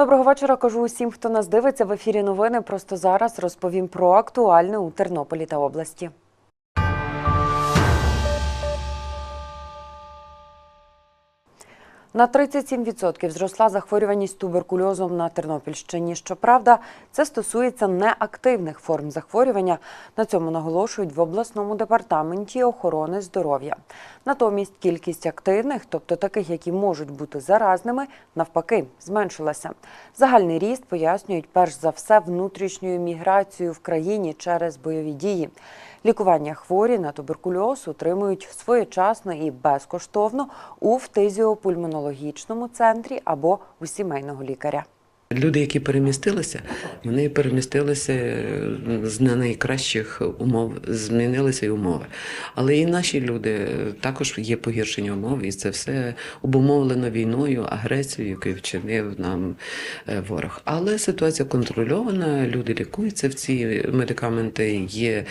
Доброго вечора. Кажу усім, хто нас дивиться в ефірі. Новини просто зараз розповім про актуальне у Тернополі та області. На 37% зросла захворюваність туберкульозом на Тернопільщині. Щоправда, це стосується неактивних форм захворювання. На цьому наголошують в обласному департаменті охорони здоров'я. Натомість кількість активних, тобто таких, які можуть бути заразними, навпаки, зменшилася. Загальний ріст пояснюють перш за все внутрішньою міграцією в країні через бойові дії. Лікування хворі на туберкульоз отримують своєчасно і безкоштовно у фтизіопульмонологічному центрі або у сімейного лікаря. Люди, які перемістилися, вони перемістилися е, з не найкращих умов, змінилися й умови. Але і наші люди е, також є погіршення умов, і це все обумовлено війною, агресією, яку вчинив нам е, ворог. Але ситуація контрольована, люди лікуються. В ці медикаменти є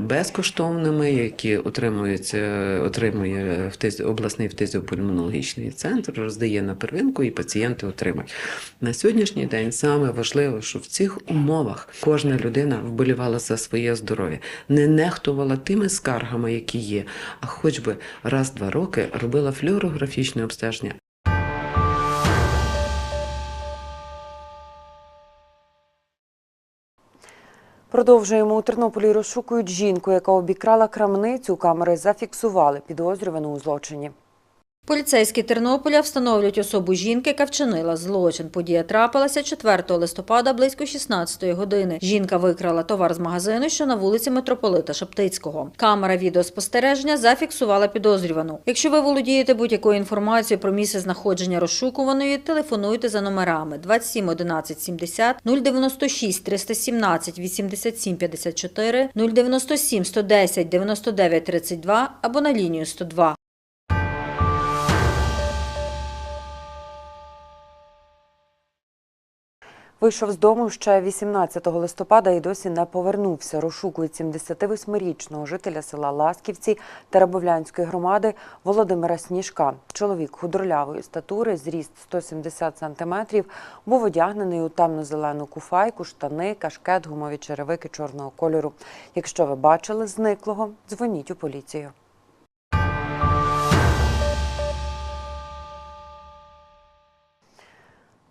безкоштовними, які отримуються, отримує обласний фтизіопульмонологічний центр, роздає на первинку, і пацієнти отримують. На сьогоднішній день саме важливо, що в цих умовах кожна людина вболівала за своє здоров'я, не нехтувала тими скаргами, які є, а хоч би раз-два роки робила флюорографічне обстеження. Продовжуємо у Тернополі. Розшукують жінку, яка обікрала крамницю. Камери зафіксували підозрювану у злочині. Поліцейські Тернополя встановлюють особу жінки, яка вчинила злочин. Подія трапилася 4 листопада близько 16 години. Жінка викрала товар з магазину, що на вулиці митрополита Шептицького. Камера відеоспостереження зафіксувала підозрювану. Якщо ви володієте будь-якою інформацією про місце знаходження розшукуваної, телефонуйте за номерами 27 11 70 096 317 87 54 097 110 99 32 або на лінію 102. Вийшов з дому ще 18 листопада і досі не повернувся. Розшукують 78-річного жителя села Ласківці Теребовлянської громади Володимира Сніжка. Чоловік худорлявої статури, зріст 170 сантиметрів, був одягнений у темно-зелену куфайку, штани, кашкет, гумові черевики чорного кольору. Якщо ви бачили зниклого, дзвоніть у поліцію.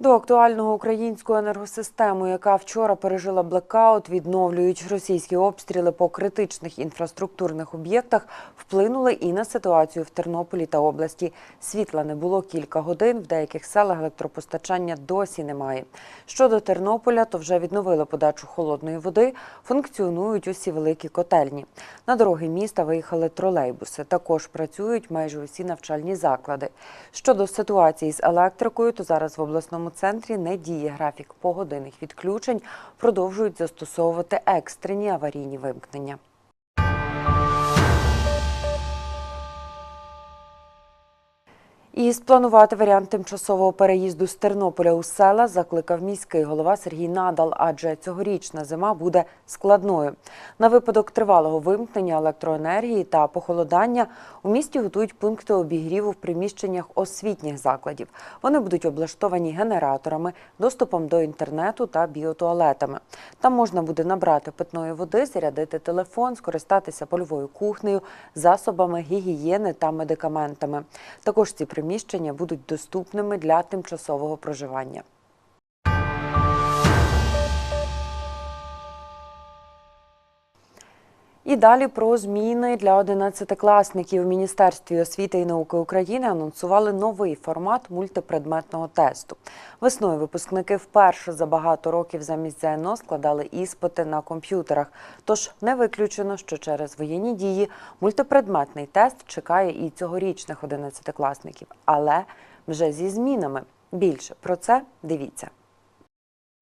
До актуального українську енергосистему, яка вчора пережила блекаут, відновлюють російські обстріли по критичних інфраструктурних об'єктах, вплинули і на ситуацію в Тернополі та області. Світла не було кілька годин. В деяких селах електропостачання досі немає. Щодо Тернополя, то вже відновили подачу холодної води. Функціонують усі великі котельні. На дороги міста виїхали тролейбуси. Також працюють майже усі навчальні заклади. Щодо ситуації з електрикою, то зараз в обласному центрі не діє графік погодинних відключень. Продовжують застосовувати екстрені аварійні вимкнення. І спланувати варіант тимчасового переїзду з Тернополя у села закликав міський голова Сергій Надал, адже цьогорічна зима буде складною. На випадок тривалого вимкнення електроенергії та похолодання у місті готують пункти обігріву в приміщеннях освітніх закладів. Вони будуть облаштовані генераторами, доступом до інтернету та біотуалетами. Там можна буде набрати питної води, зарядити телефон, скористатися польовою кухнею, засобами гігієни та медикаментами. Також ці приміщення будуть доступними для тимчасового проживання. І далі про зміни для одинадцятикласників. У Міністерстві освіти і науки України анонсували новий формат мультипредметного тесту. Весною випускники вперше за багато років замість ЗНО складали іспити на комп'ютерах. Тож не виключено, що через воєнні дії мультипредметний тест чекає і цьогорічних одинадцятикласників, але вже зі змінами. Більше про це дивіться.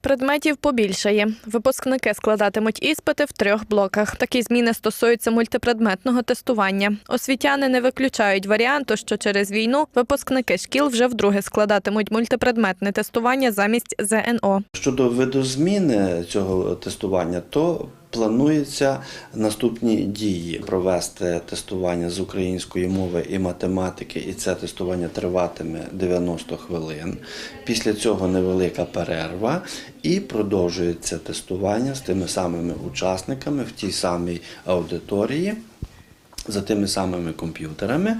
Предметів побільшає. Випускники складатимуть іспити в трьох блоках. Такі зміни стосуються мультипредметного тестування. Освітяни не виключають варіанту, що через війну випускники шкіл вже вдруге складатимуть мультипредметне тестування замість ЗНО. Щодо видозміни цього тестування, то планується наступні дії: провести тестування з української мови і математики, і це тестування триватиме 90 хвилин. Після цього невелика перерва, і продовжується тестування з тими самими учасниками в тій самій аудиторії. За тими самими комп'ютерами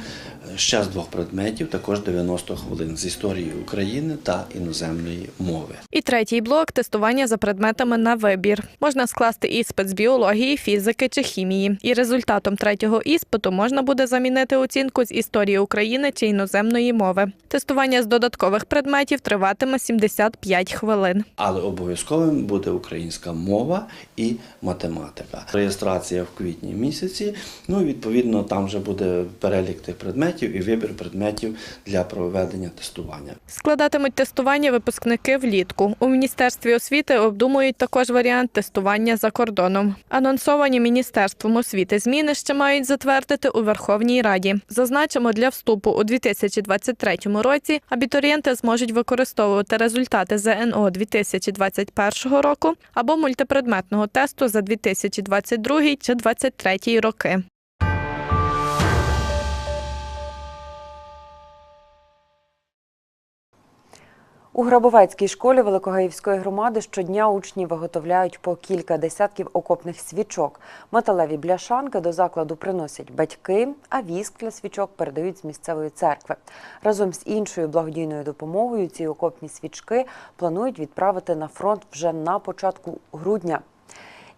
ще з двох предметів, також 90 хвилин з історії України та іноземної мови. І третій блок тестування за предметами на вибір. Можна скласти іспит з біології, фізики чи хімії. І результатом третього іспиту можна буде замінити оцінку з історії України чи іноземної мови. Тестування з додаткових предметів триватиме 75 хвилин. Але обов'язковим буде українська мова і математика. Реєстрація в квітні місяці. Ну і відповідно там вже буде перелік тих предметів і вибір предметів для проведення тестування. Складатимуть тестування випускники влітку. У міністерстві освіти обдумують також варіант тестування за кордоном. Анонсовані міністерством освіти зміни ще мають затвердити у Верховній Раді. Зазначимо, для вступу у 2023 році абітурієнти зможуть використовувати результати ЗНО 2021 року або мультипредметного тесту за 2022 чи 2023 роки. У Грабовецькій школі Великогаївської громади щодня учні виготовляють по кілька десятків окопних свічок. Металеві бляшанки до закладу приносять батьки, а віск для свічок передають з місцевої церкви. Разом з іншою благодійною допомогою ці окопні свічки планують відправити на фронт вже на початку грудня.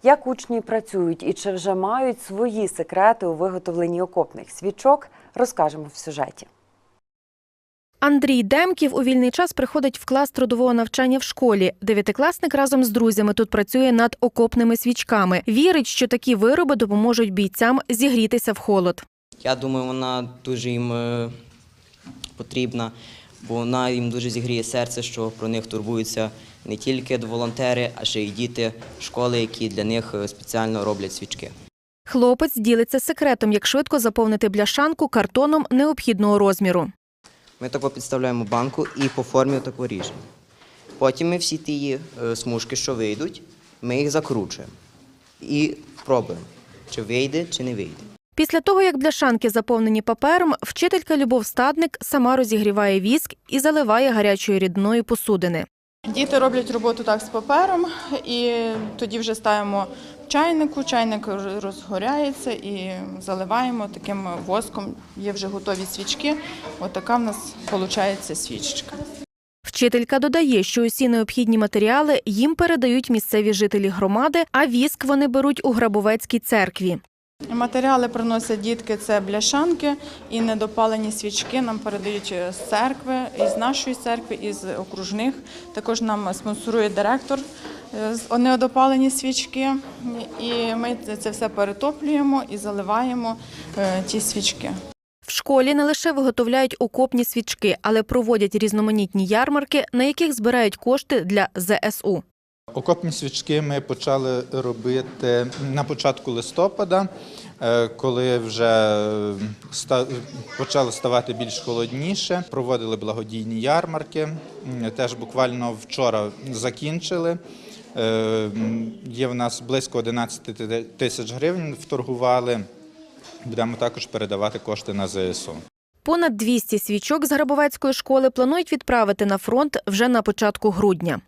Як учні працюють і чи вже мають свої секрети у виготовленні окопних свічок, розкажемо в сюжеті. Андрій Демків у вільний час приходить в клас трудового навчання в школі. Дев'ятикласник разом з друзями тут працює над окопними свічками. Вірить, що такі вироби допоможуть бійцям зігрітися в холод. Я думаю, вона дуже їм е, потрібна, бо вона їм дуже зігріє серце, що про них турбуються не тільки волонтери, а ще й діти школи, які для них е, спеціально роблять свічки. Хлопець ділиться секретом, як швидко заповнити бляшанку картоном необхідного розміру. Ми тако підставляємо банку і по формі тако ріжемо. Потім ми всі ті е, смужки, що вийдуть, ми їх закручуємо і пробуємо, чи вийде, чи не вийде. Після того, як бляшанки заповнені папером, вчителька Любов Стадник сама розігріває віск і заливає гарячою рідною посудини. Діти роблять роботу так з папером, і тоді вже ставимо чайнику, чайник розгоряється і заливаємо таким воском. Є вже готові свічки. Отака в нас виходить свічечка. Вчителька додає, що усі необхідні матеріали їм передають місцеві жителі громади, а віск вони беруть у Грабовецькій церкві. Матеріали приносять дітки це бляшанки і недопалені свічки нам передають з церкви, із нашої церкви, із окружних. Також нам спонсорує директор е, з- недопалені свічки. І ми це все перетоплюємо і заливаємо е, ті свічки. В школі не лише виготовляють окопні свічки, але проводять різноманітні ярмарки, на яких збирають кошти для ЗСУ. Окопні свічки ми почали робити на початку листопада, е, коли вже почало ставати більш холодніше. Проводили благодійні ярмарки. Теж буквально вчора закінчили. Е, Є в нас близько 11 тисяч гривень вторгували. Будемо також передавати кошти на ЗСУ. Понад 200 свічок з Грабовецької школи планують відправити на фронт вже на початку грудня.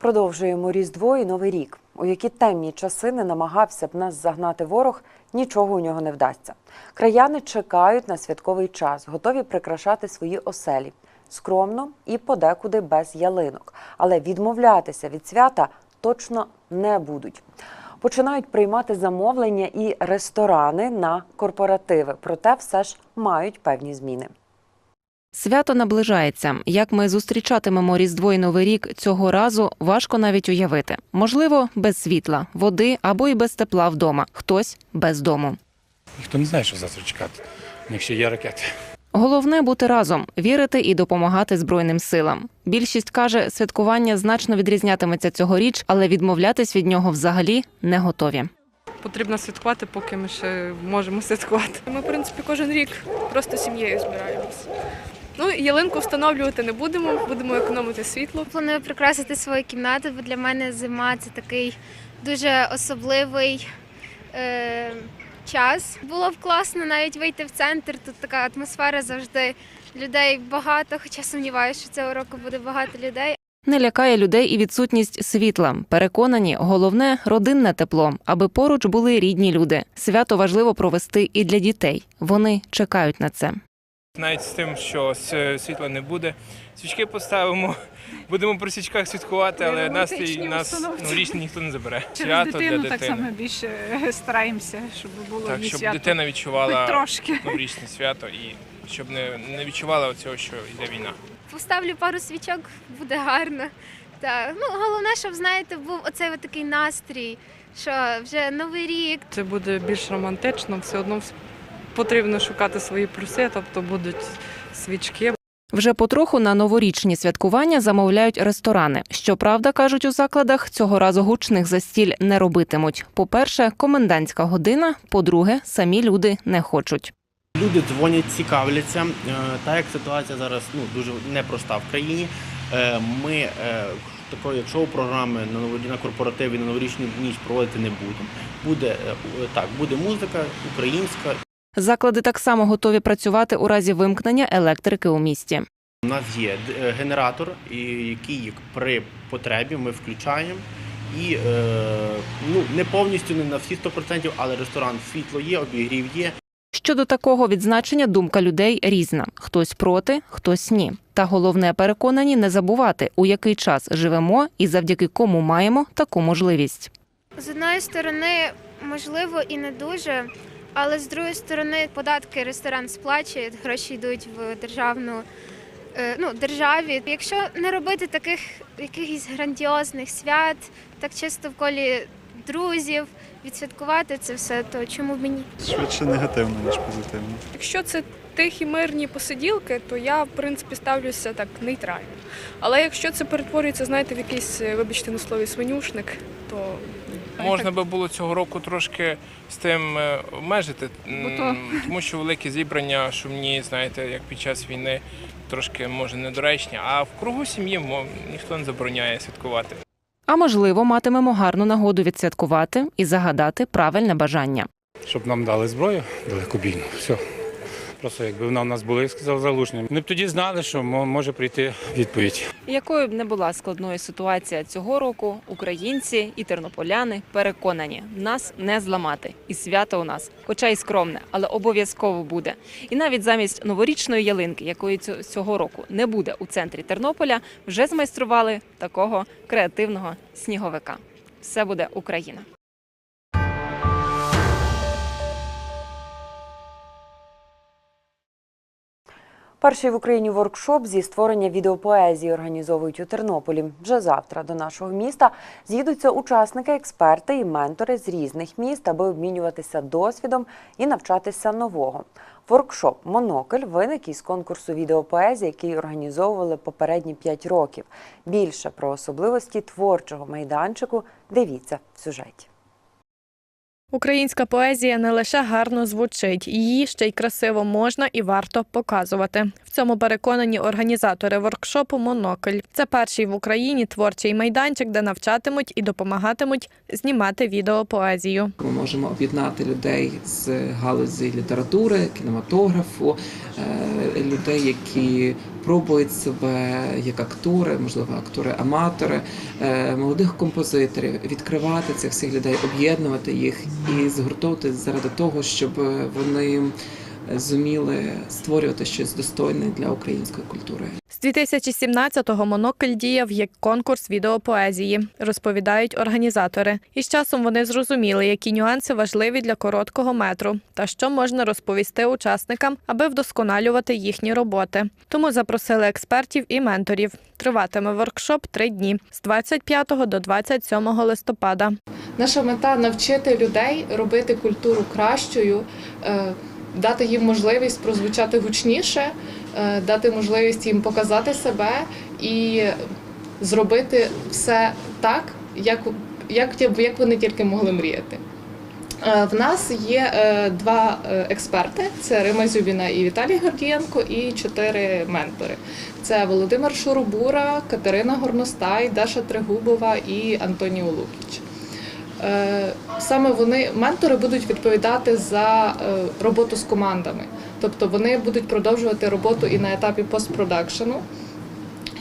Продовжуємо Різдво і Новий рік. У які темні часи не намагався б нас загнати ворог, нічого у нього не вдасться. Краяни чекають на святковий час, готові прикрашати свої оселі скромно і подекуди без ялинок. Але відмовлятися від свята точно не будуть. Починають приймати замовлення і ресторани на корпоративи, проте все ж мають певні зміни. Свято наближається. Як ми зустрічатимемо Різдво і Новий рік цього разу, важко навіть уявити. Можливо, без світла, води або й без тепла вдома. Хтось без дому. Ніхто не знає, що завтра чекати. У них ще є ракети. Головне бути разом, вірити і допомагати Збройним силам. Більшість каже, святкування значно відрізнятиметься цьогоріч, але відмовлятись від нього взагалі не готові. Потрібно святкувати, поки ми ще можемо святкувати. Ми, в принципі, кожен рік просто сім'єю збираємось. Ну, ялинку встановлювати не будемо, будемо економити світло. Планую прикрасити свою кімнату, бо для мене зима це такий дуже особливий е, час. Було б класно навіть вийти в центр. Тут така атмосфера завжди людей багато, хоча сумніваюся, що цього року буде багато людей. Не лякає людей і відсутність світла. Переконані, головне родинне тепло, аби поруч були рідні люди. Свято важливо провести і для дітей. Вони чекають на це. Навіть з тим, що світла не буде. Свічки поставимо, будемо при свічках святкувати, але настрій нас новорічний ніхто не забере. Через Свято для дитини. більше стараємося, щоб було Так, щоб дитина хоч відчувала трошки. новорічне свято і щоб не, не відчувала цього, що йде війна. Поставлю пару свічок, буде гарно. Та ну головне, щоб знаєте, був оцей от такий настрій, що вже новий рік, Це буде більш романтично, все одно потрібно шукати свої плюси, тобто будуть свічки. Вже потроху на новорічні святкування замовляють ресторани. Щоправда, кажуть у закладах, цього разу гучних застіль не робитимуть. По-перше, комендантська година. По-друге, самі люди не хочуть. Люди дзвонять, цікавляться. Е, Так як ситуація зараз ну, дуже непроста в країні. е, Ми е, такої як шоу-програми на ново- на корпоративі на новорічну ніч проводити не будемо. Буде так, буде музика українська. Заклади так само готові працювати у разі вимкнення електрики у місті. У нас є е, генератор, який при потребі ми включаємо. І е, ну не повністю не на всі 100%, але ресторан світло є, обігрів є. Щодо такого відзначення думка людей різна: хтось проти, хтось ні. Та головне переконані не забувати, у який час живемо і завдяки кому маємо таку можливість. З одної сторони, можливо, і не дуже, але з другої сторони, податки ресторан сплачує, гроші йдуть в державну е, ну, державі. Якщо не робити таких якихось грандіозних свят, так чисто в колі друзів, відсвяткувати це все, то чому б і ні? Швидше негативно, ніж позитивно. Якщо це тихі мирні посиділки, то я в принципі ставлюся так нейтрально. Але якщо це перетворюється, знаєте, в якийсь, е, вибачте на слові, свинюшник, то. Можна би було цього року трошки з тим е, обмежити, тому що великі зібрання шумні, знаєте, як під час війни, трошки може недоречні. А в кругу сім'ї ніхто не забороняє святкувати. А можливо, матимемо гарну нагоду відсвяткувати і загадати правильне бажання. Щоб нам дали зброю далекобійну. Все. Просто якби вона в нас була, залужний. Ми б тоді знали, що мо- може прийти відповідь. Якою б не була складною ситуація цього року, українці і тернополяни переконані, нас не зламати. І свято у нас, хоча й скромне, але обов'язково буде. І навіть замість новорічної ялинки, якої цього року не буде у центрі Тернополя, вже змайстрували такого креативного сніговика. Все буде Україна. Перший в Україні воркшоп зі створення відеопоезії організовують у Тернополі. Вже завтра до нашого міста з'їдуться учасники, експерти і ментори з різних міст, аби обмінюватися досвідом і навчатися нового. Воркшоп Монокль виник із конкурсу відеопоезії, який організовували попередні п'ять років. Більше про особливості творчого майданчику дивіться в сюжеті. Українська поезія не лише гарно звучить, її ще й красиво можна і варто показувати. В цьому переконані організатори воркшопу Монокль. Це перший в Україні творчий майданчик, де навчатимуть і допомагатимуть знімати відеопоезію. Ми можемо об'єднати людей з галузі літератури, кінематографу, е, людей, які пробують себе як актори, можливо, актори-аматори, е, молодих композиторів, відкривати цих всіх людей, об'єднувати їх і згуртовувати заради того, щоб вони зуміли створювати щось достойне для української культури. З 2017-го Монокль діяв як конкурс відеопоезії, розповідають організатори. І з часом вони зрозуміли, які нюанси важливі для короткого метру та що можна розповісти учасникам, аби вдосконалювати їхні роботи. Тому запросили експертів і менторів. Триватиме воркшоп три дні з 25 до 27 листопада. Наша мета навчити людей робити культуру кращою, е, дати їм можливість прозвучати гучніше, е, дати можливість їм показати себе і зробити все так, як, як, як вони тільки могли мріяти. Е, В нас є е, два експерти: це Рима Зюбіна і Віталій Гордієнко, і чотири ментори. Це Володимир Шурубура, Катерина Горностай, Даша Трегубова і Антоніо Лукіч. Е, Саме вони, ментори, будуть відповідати за е, роботу з командами. Тобто вони будуть продовжувати роботу і на етапі постпродакшену,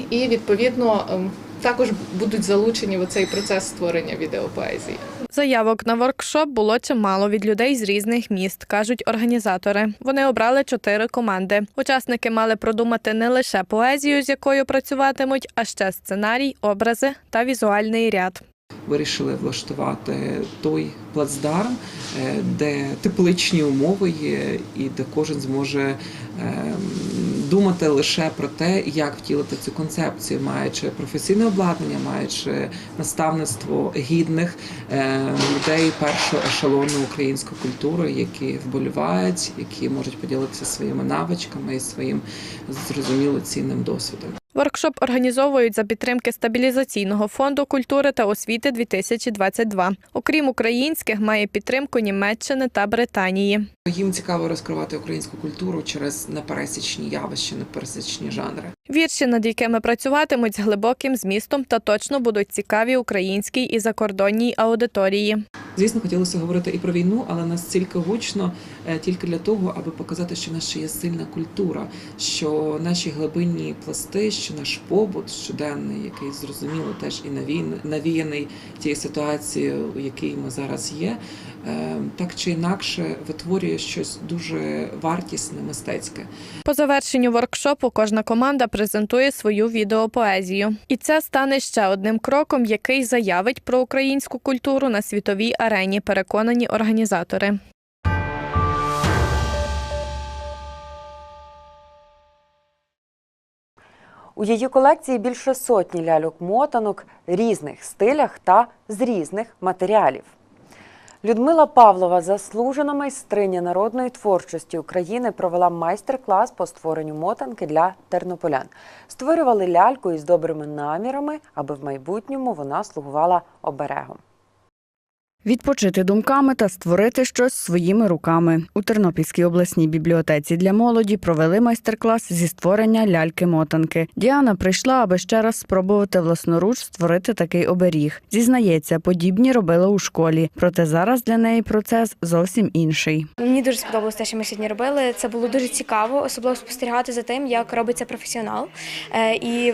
і відповідно ем, також будуть залучені в цей процес створення відеопоезії. Заявок на воркшоп було чимало від людей з різних міст, кажуть організатори. Вони обрали чотири команди. Учасники мали продумати не лише поезію, з якою працюватимуть, а ще сценарій, образи та візуальний ряд. Вирішили влаштувати той плацдарм, е, де тепличні умови є, і де кожен зможе е, думати лише про те, як втілити цю концепцію, маючи професійне обладнання, маючи наставництво гідних е, людей першого ешелону української культури, які вболівають, які можуть поділитися своїми навичками і своїм зрозуміло цінним досвідом. Воркшоп організовують за підтримки стабілізаційного фонду культури та освіти 2022. Окрім українських, має підтримку Німеччини та Британії. Їм цікаво розкривати українську культуру через непересічні явища, непересічні жанри. Вірші, над якими працюватимуть з глибоким змістом та точно будуть цікаві українській і закордонній аудиторії. Звісно, хотілося говорити і про війну, але настільки гучно е, тільки для того, аби показати, що в нас ще є сильна культура, що наші глибинні пласти, що наш побут щоденний, який зрозуміло теж і навіяний тією ситуацією, в якій ми зараз є, е, так чи інакше витворює щось дуже вартісне, мистецьке. По завершенню воркшопу кожна команда презентує свою відеопоезію. І це стане ще одним кроком, який заявить про українську культуру на світовій арені, переконані організатори. У її колекції більше сотні ляльок-мотанок різних стилях та з різних матеріалів. Людмила Павлова, заслужена майстриня народної творчості України, провела майстер-клас по створенню мотанки для тернополян. Створювали ляльку із добрими намірами, аби в майбутньому вона слугувала оберегом. Відпочити думками та створити щось своїми руками. У Тернопільській обласній бібліотеці для молоді провели майстер-клас зі створення ляльки-мотанки. Діана прийшла, аби ще раз спробувати власноруч створити такий оберіг. Зізнається, подібні робила у школі, проте зараз для неї процес зовсім інший. Мені дуже сподобалось те, що ми сьогодні робили. Це було дуже цікаво, особливо спостерігати за тим, як робиться професіонал. Е, І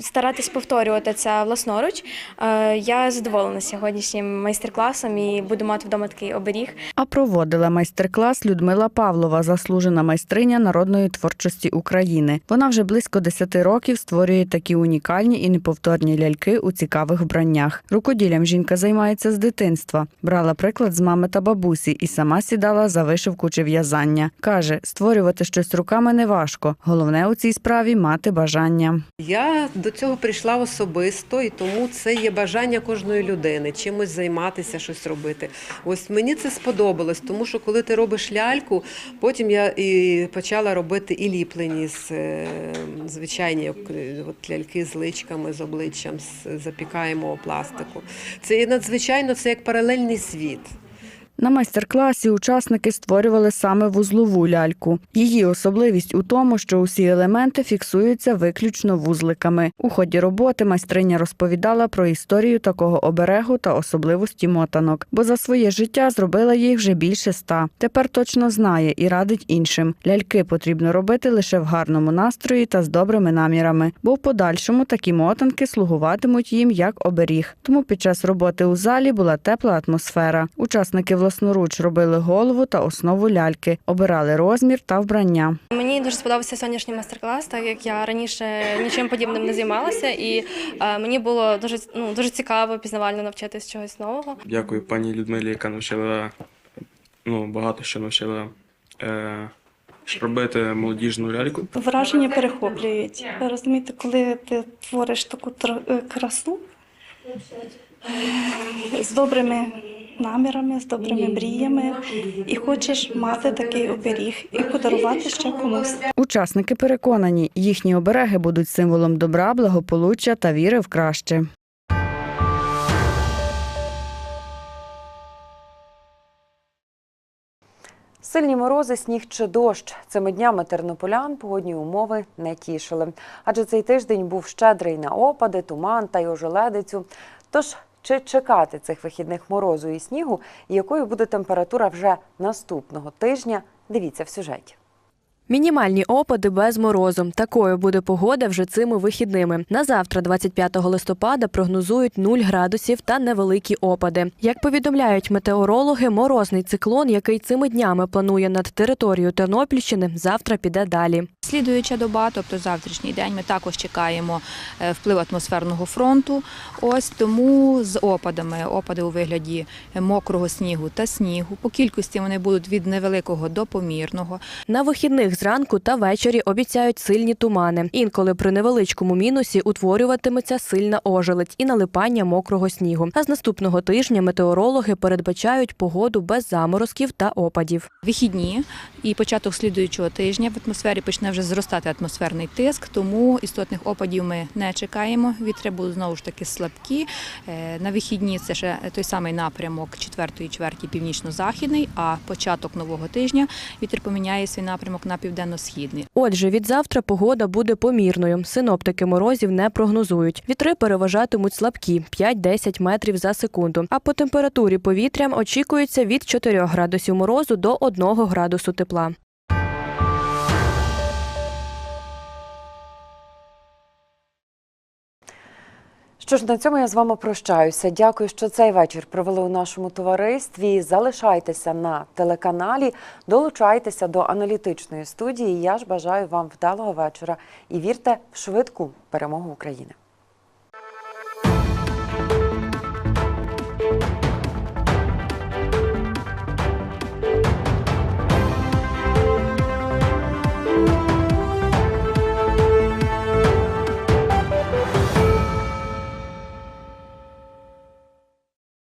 старатись повторювати це власноруч. Е, Я задоволена сьогоднішнім майстер-класом і буду мати вдома такий оберіг. А проводила майстер-клас Людмила Павлова, заслужена майстриня народної творчості України. Вона вже близько 10 років створює такі унікальні і неповторні ляльки у цікавих вбраннях. Рукоділлям жінка займається з дитинства. Брала приклад з мами та бабусі і сама сідала за вишивку чи в'язання. Каже, створювати щось руками не важко. Головне у цій справі мати бажання. Я до цього прийшла особисто, і тому це є бажання кожної людини чимось займатися, щось робити. Ось мені це сподобалось, тому що коли ти робиш ляльку, потім я і почала робити і ліплені з е, звичайні е, от ляльки з личками, з обличчям, з запікаємого пластику. Це надзвичайно це як паралельний світ. На майстер-класі учасники створювали саме вузлову ляльку. Її особливість у тому, що усі елементи фіксуються виключно вузликами. У ході роботи майстриня розповідала про історію такого оберегу та особливості мотанок, бо за своє життя зробила їх вже більше ста. Тепер точно знає і радить іншим. Ляльки потрібно робити лише в гарному настрої та з добрими намірами, бо в подальшому такі мотанки слугуватимуть їм як оберіг. Тому під час роботи у залі була тепла атмосфера. Учасники власноруч робили голову та основу ляльки, обирали розмір та вбрання. Мені дуже сподобався сьогоднішній майстер-клас, так як я раніше нічим подібним не займалася, і е, мені було дуже ну дуже цікаво пізнавально навчитись чогось нового. Дякую пані Людмилі, яка навчила ну, багато що навчила е, робити молодіжну ляльку. Враження перехоплюють. Розумієте, коли ти твориш таку е, красу е, з добрими намірами, з добрими мріями і хочеш мати такий оберіг і подарувати ще комусь. Учасники переконані, їхні обереги будуть символом добра, благополуччя та віри в краще. Сильні морози, сніг чи дощ. Цими днями тернополян погодні умови не тішили. Адже цей тиждень був щедрий на опади, туман та й ожеледицю. Тож, чи чекати цих вихідних морозу і снігу, і якою буде температура вже наступного тижня, дивіться в сюжеті. Мінімальні опади без морозу. Такою буде погода вже цими вихідними. На завтра, 25 листопада, прогнозують 0 градусів та невеликі опади. Як повідомляють метеорологи, морозний циклон, який цими днями планує над територією Тернопільщини, завтра піде далі. Слідуюча доба, тобто завтрашній день, ми також чекаємо е, вплив атмосферного фронту. Ось тому з опадами, опади у вигляді мокрого снігу та снігу. По кількості вони будуть від невеликого до помірного. На вихідних зранку та ввечері обіцяють сильні тумани. Інколи при невеличкому мінусі утворюватиметься сильна ожеледь і налипання мокрого снігу. А з наступного тижня метеорологи передбачають погоду без заморозків та опадів. Вихідні і початок слідуючого тижня в атмосфері почне вже зростати атмосферний тиск, тому істотних опадів ми не чекаємо. Вітри будуть знову ж таки слабкі. Е, На вихідні це ще той самий напрямок 4 чверті північно-західний, а початок нового тижня вітер поміняє свій напрямок на південно-східний. Отже, від завтра погода буде помірною. Синоптики морозів не прогнозують. Вітри переважатимуть слабкі 5-10 метрів за секунду. А по температурі повітря очікується від 4 градусів морозу до 1 градусу тепла. Що ж, на цьому я з вами прощаюся. Дякую, що цей вечір провели у нашому товаристві. Залишайтеся на телеканалі, долучайтеся до аналітичної студії. Я ж бажаю вам вдалого вечора і вірте в швидку перемогу України.